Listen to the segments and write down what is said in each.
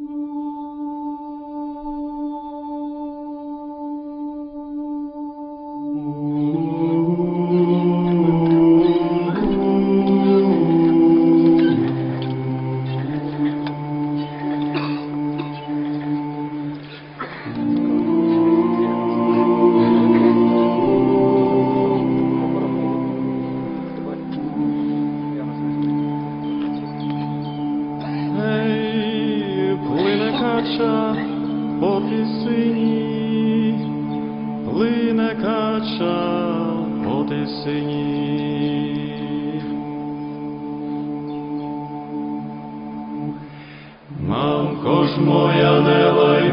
Ей, по сині, плине кача води тисині. Мамко ж моя не лай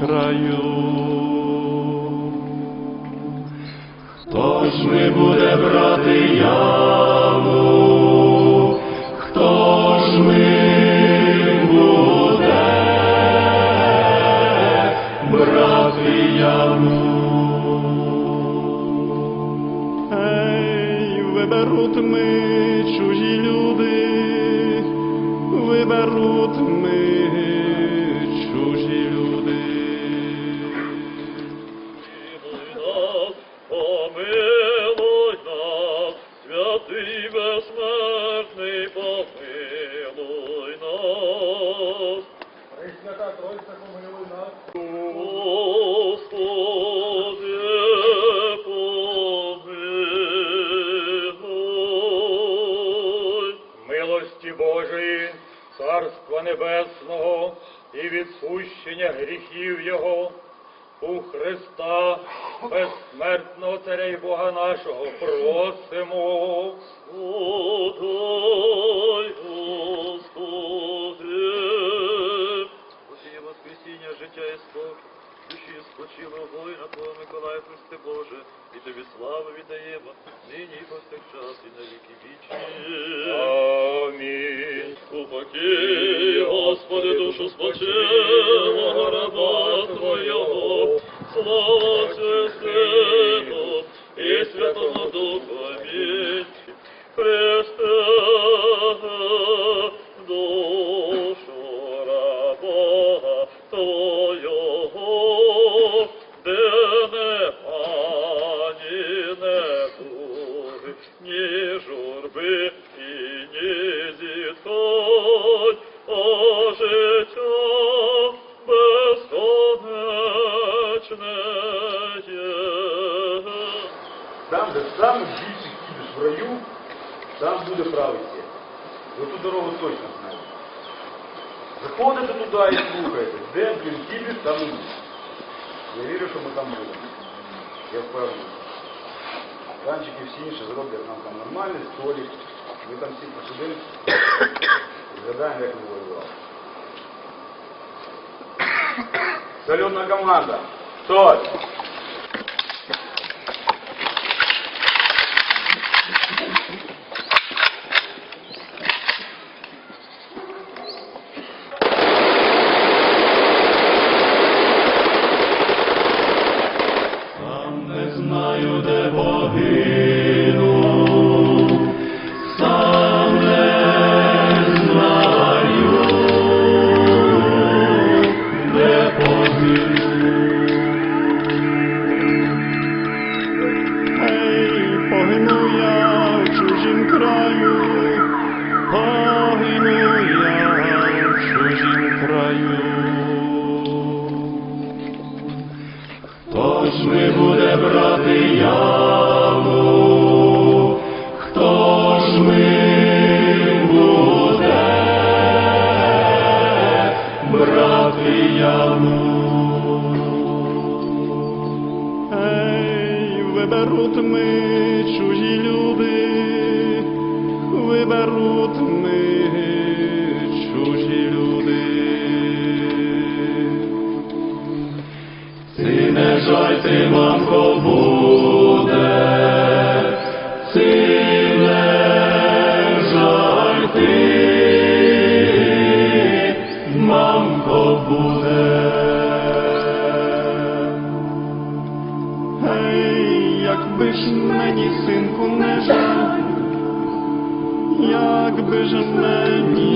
краю. Хто ж ми буде брати яму? Хто ж ми буде брати? Ей, виберуть ми чужі люди, виберуть ми Небесного і відпущення гріхів Його, у Христа, безсмертного Царя і Бога нашого, просимо. Подай, Господи. Усіє воскресіння, життя і спокій, душі спочила воїна Твого Миколая Христе Боже, і тобі славу віддаємо, нині і повсякчас, і на віки вічні. Амінь. Упокій, Господи, душу спочилого раба Твоєго, слава буде правий світ. Ви ту дорогу точно знаєте. Заходите туди і слухайте, де блін підеш, там і. Я вірю, що ми там будемо. Я впевнений. Танчики всі інші зроблять нам там нормальний столик. Ми там всі посидимо і згадаємо, як ми воювали. Сальотна команда. Стой! Виберуть ми чужі люди, виберуть ми чужі люди. Ти не жай, ти мамко буде, ти синку не жаль, якби ж мені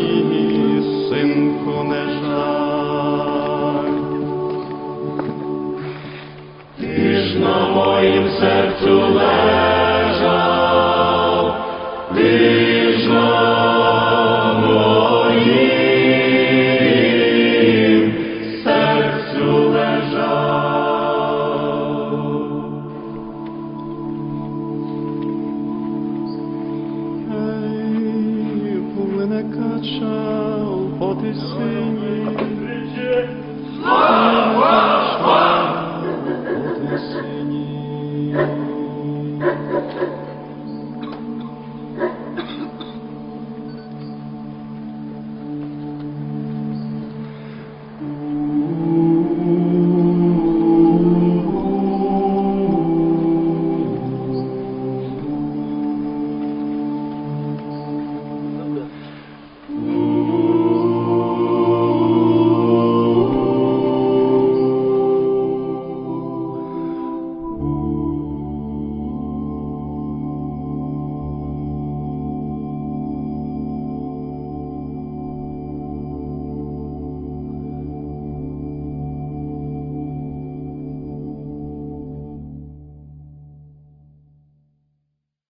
по тисині.